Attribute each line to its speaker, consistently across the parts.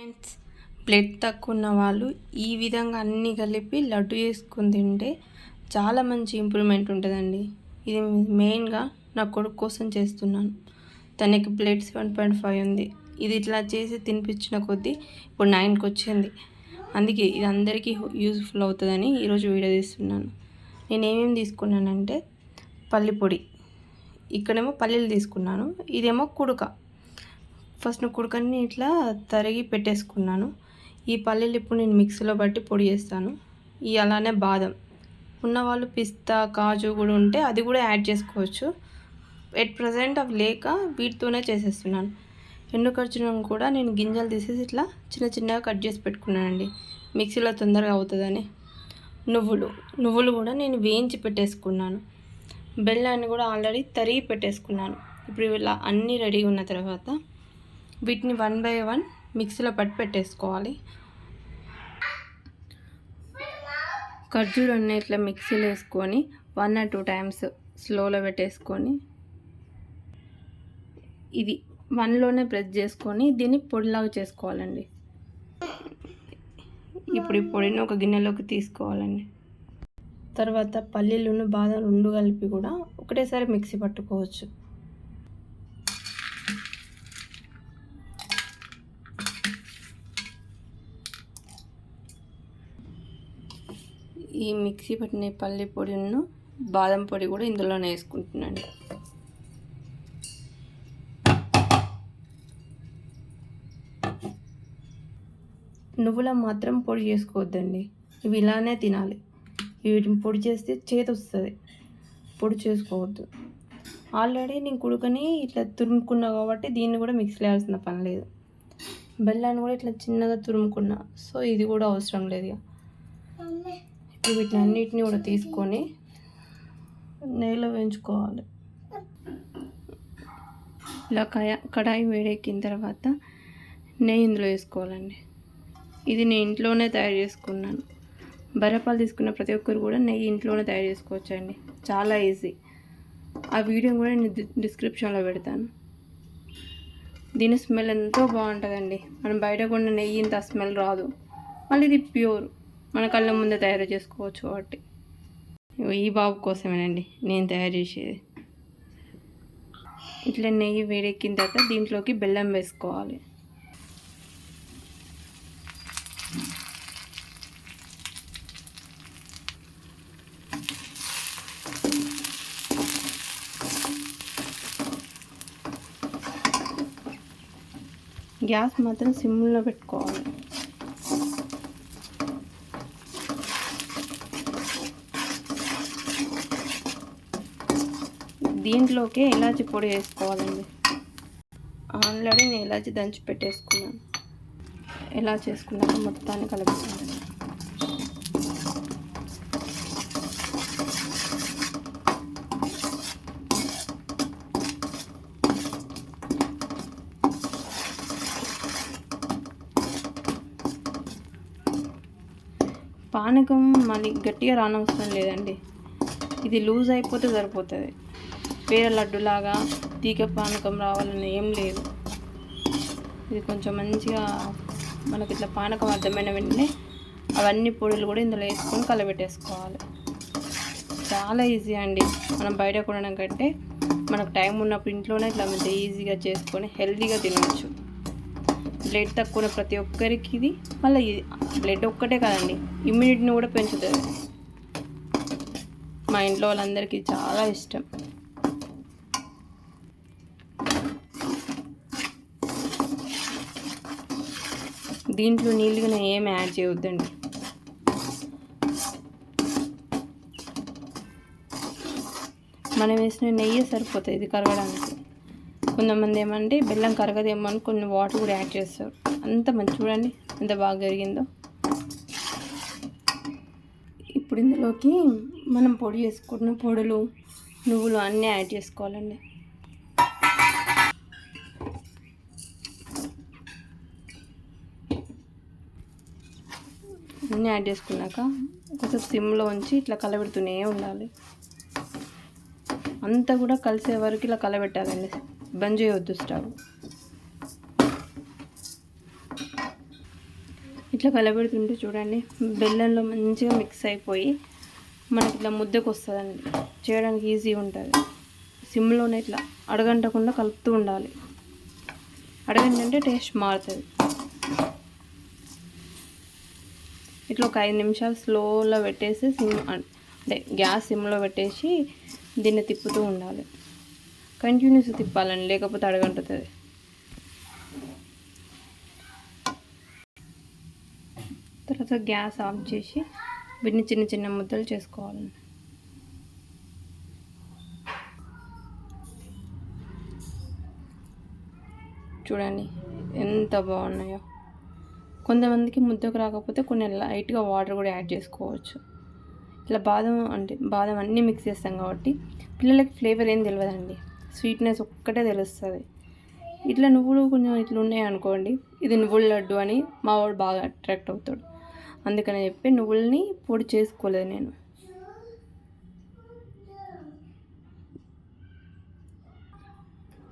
Speaker 1: Friends blood తక్కువ ఉన్న వాళ్ళు ఈ విధంగా అన్నీ కలిపి లడ్డు చేసుకుని తింటే చాలా మంచి ఇంప్రూవ్మెంట్ ఉంటుందండి. ఇది మెయిన్గా నా కొడుకు కోసం చేస్తున్నాను. తనకి బ్లడ్ సెవెన్ పాయింట్ ఫైవ్ ఉంది. ఇది ఇట్లా చేసి తినిపించిన కొద్దీ ఇప్పుడు నైన్కి వచ్చింది. అందుకే ఇది అందరికీ యూస్ఫుల్ అవుతుందని ఈరోజు వీడియో తీస్తున్నాను. నేను ఏమేమి తీసుకున్నానంటే పల్లి పొడి. ఇక్కడేమో పల్లీలు తీసుకున్నాను. ఇదేమో కుడుక. ఫస్ట్ కుడుకని ఇట్లా తరిగి పెట్టేసుకున్నాను. ఈ పల్లీలు ఇప్పుడు నేను మిక్సీలో బట్టి పొడి చేస్తాను. ఈ అలానే బాదం. ఉన్నవాళ్ళు పిస్తా కాజు కూడా ఉంటే అది కూడా యాడ్ చేసుకోవచ్చు. ఎట్ ప్రజెంట్ అవి లేక వీటితోనే చేసేస్తున్నాను. ఎండు ఖర్చులను కూడా నేను గింజలు తీసేసి ఇట్లా చిన్న చిన్నగా కట్ చేసి పెట్టుకున్నానండి. మిక్సీలో తొందరగా అవుతుందని. నువ్వులు. నువ్వులు కూడా నేను వేయించి పెట్టేసుకున్నాను. బెల్లాన్ని కూడా ఆల్రెడీ తరిగి పెట్టేసుకున్నాను. ఇప్పుడు ఇలా అన్నీ రెడీగా ఉన్న తర్వాత వీటిని వన్ బై వన్ మిక్సీలో పట్టి పెట్టేసుకోవాలి. ఖర్జూరాన్ని ఇట్లా మిక్సీలో వేసుకొని వన్ ఆర్ టూ టైమ్స్ స్లోలో పెట్టేసుకొని ఇది వన్లోనే ప్రెస్ చేసుకొని దీన్ని పొడిలాగా చేసుకోవాలండి. ఇప్పుడు ఈ పొడిని ఒక గిన్నెలోకి తీసుకోవాలండి. తర్వాత పల్లీలను బాదం రెండు కలిపి కూడా ఒకటేసారి మిక్సీ పట్టుకోవచ్చు. ఈ మిక్సీ పట్టిన పల్లి పొడిను బాదం పొడి కూడా ఇందులోనే వేసుకుంటున్నాను. నువ్వుల మాత్రం పొడి చేసుకోవద్దండి. ఇవి ఇలానే తినాలి. వీటిని పొడి చేస్తే చేతి వస్తుంది. పొడి చేసుకోవద్దు. ఆల్రెడీ నేను కుడుకని ఇట్లా తురుముకున్నా కాబట్టి దీన్ని కూడా మిక్స్ వేయాల్సిన పని లేదు. బెల్లాన్ని కూడా ఇట్లా చిన్నగా తురుముకున్నా. సో ఇది కూడా అవసరం లేదు ఇక. వీటినన్నిటిని అన్నిటిని కూడా తీసుకొని నెయ్యిలో వేయించుకోవాలి. ఇలా కయా కడాయి వేడెక్కిన తర్వాత నెయ్యి ఇందులో వేసుకోవాలండి. ఇది నేను ఇంట్లోనే తయారు చేసుకున్నాను. బర్రెపాలు తీసుకున్న ప్రతి ఒక్కరు కూడా నెయ్యి ఇంట్లోనే తయారు చేసుకోవచ్చండి. చాలా ఈజీ. ఆ వీడియో కూడా నేను డిస్క్రిప్షన్లో పెడతాను. దీని స్మెల్ ఎంతో బాగుంటుందండి. మనం బయట కొన్న నెయ్యి ఇంత స్మెల్ రాదు. మళ్ళీ ఇది ప్యూర్. మన కళ్ళ ముందే తయారు చేసుకోవచ్చు కాబట్టి. ఈ బాబు కోసమేనండి నేను తయారు చేసేది. ఇట్లా నెయ్యి వేడెక్కిన తర్వాత దీంట్లోకి బెల్లం వేసుకోవాలి. గ్యాస్ మాత్రం సిమ్లో పెట్టుకోవాలి. దీంట్లోకి ఇలాచి పొడి వేసుకోవాలండి? ఆల్రెడీ నేను ఇలాచి దంచి పెట్టేసుకున్నాను. ఎలా చేసుకున్నాక మొత్తాన్ని కలుపుతాను పానకం మళ్ళీ గట్టిగా రానవసరం లేదండి. ఇది లూజ్ అయిపోతే సరిపోతుంది. వేరే లడ్డులాగా తీగ పానకం రావాలని ఏం లేదు. ఇది కొంచెం మంచిగా మనకి ఇట్లా పానకం అర్థమైన వెంటనే అవన్నీ పొడులు కూడా ఇందులో వేసుకొని కలబెట్టేసుకోవాలి. చాలా ఈజీ అండి. మనం బయట కొనడం కంటే మనకు టైం ఉన్నప్పుడు ఇంట్లోనే ఇట్లా మంచి ఈజీగా చేసుకొని హెల్తీగా తినవచ్చు బ్లడ్ తక్కువ ప్రతి ఒక్కరికి ఇది మళ్ళీ బ్లడ్ ఒక్కటే కాదండి ఇమ్యూనిటీని కూడా పెంచుతుంది. మా ఇంట్లో వాళ్ళందరికీ చాలా ఇష్టం. దీంట్లో నీళ్ళుగా ఏం యాడ్ చేయొద్దండి. మనం వేసిన నెయ్యి సరిపోతుంది ఇది కరగడానికి. కొంతమంది ఏమంటే బెల్లం కరగదేమో అని కొన్ని వాటర్ కూడా యాడ్ చేస్తారు. అంత మంచి చూడండి ఎంత బాగా జరిగిందో ఇప్పుడు ఇందులోకి మనం పొడి చేసుకున్న పొడులు నువ్వులు అన్నీ యాడ్ చేసుకోవాలండి. అన్నీ యాడ్ చేసుకున్నాక కొంచెం సిమ్లో ఉంచి ఇట్లా కలబెడుతూనే ఉండాలి. అంతా కూడా కలిసే వరకు ఇలా కలబెట్టాలండి. బంద్ చేయవద్దు స్టవ్. ఇట్లా కలబెడుతుంటే చూడండి బెల్లంలో మంచిగా మిక్స్ అయిపోయి మనకి ఇట్లా ముద్దకు వస్తుందండి చేయడానికి ఈజీ ఉంటుంది. సిమ్లోనే ఇట్లా అడగంటకుండా కలుపుతూ ఉండాలి. అడగంటే టేస్ట్ మారుతుంది. ఇట్లా ఒక ఐదు నిమిషాలు స్లోలో పెట్టేసి సిమ్ అంటే గ్యాస్ సిమ్లో పెట్టేసి దీన్ని తిప్పుతూ ఉండాలి. కంటిన్యూస్ తిప్పాలండి లేకపోతే అడగంటుతుంది. తర్వాత గ్యాస్ ఆఫ్ చేసి వీటిని చిన్న చిన్న ముద్దలు చేసుకోవాలండి చూడండి ఎంత బాగున్నాయో. కొంతమందికి ముద్దకు రాకపోతే కొన్ని లైట్గా వాటర్ కూడా యాడ్ చేసుకోవచ్చు. ఇట్లా బాదం అంటే బాదం అన్నీ మిక్స్ చేస్తాం కాబట్టి పిల్లలకి ఫ్లేవర్ ఏం తెలియదండి స్వీట్నెస్ ఒక్కటే తెలుస్తుంది. ఇట్లా నువ్వులు కొంచెం ఇట్లా ఉన్నాయి అనుకోండి ఇది నువ్వుల లడ్డు అని మా వాడు బాగా అట్రాక్ట్ అవుతాడు. అందుకని చెప్పి నువ్వుల్ని పొడి చేసుకోలేదు నేను.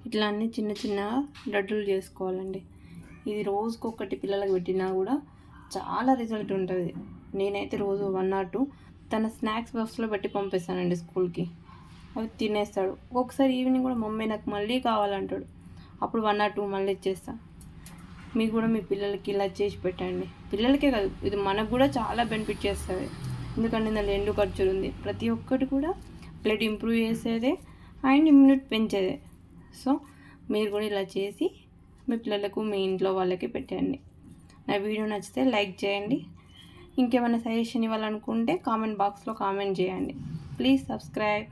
Speaker 1: ఇట్లా అన్నీ చిన్న చిన్న లడ్డూలు చేసుకోవాలండి. ఇది రోజుకొకటి పిల్లలకు పెట్టినా కూడా చాలా రిజల్ట్ ఉంటుంది. నేనైతే రోజు వన్ ఆర్ టూ తన స్నాక్స్ బాక్స్లో పెట్టి పంపిస్తానండి స్కూల్కి. అవి తినేస్తాడు. ఒక్కొక్కసారి ఈవినింగ్ కూడా మమ్మీ నాకు మళ్ళీ కావాలంటాడు. అప్పుడు వన్ ఆర్ టూ మళ్ళీ ఇచ్చేస్తా. మీకు కూడా మీ పిల్లలకి ఇలా చేసి పెట్టండి. పిల్లలకే కాదు ఇది మనకు కూడా చాలా బెనిఫిట్ చేస్తుంది. ఎందుకంటే దాని ఎండు ఖర్చులు ఉంది. ప్రతి ఒక్కటి కూడా బ్లడ్ ఇంప్రూవ్ చేసేదే అండ్ ఇమ్యూనిటీ పెంచేదే. సో మీరు కూడా ఇలా చేసి మీ పిల్లలకు మీ ఇంట్లో వాళ్ళకి పెట్టండి. నా వీడియో నచ్చితే లైక్ చేయండి. ఇంకేమైనా సజెషన్ ఇవ్వాలనుకుంటే కామెంట్ బాక్స్లో కామెంట్ చేయండి. Please subscribe.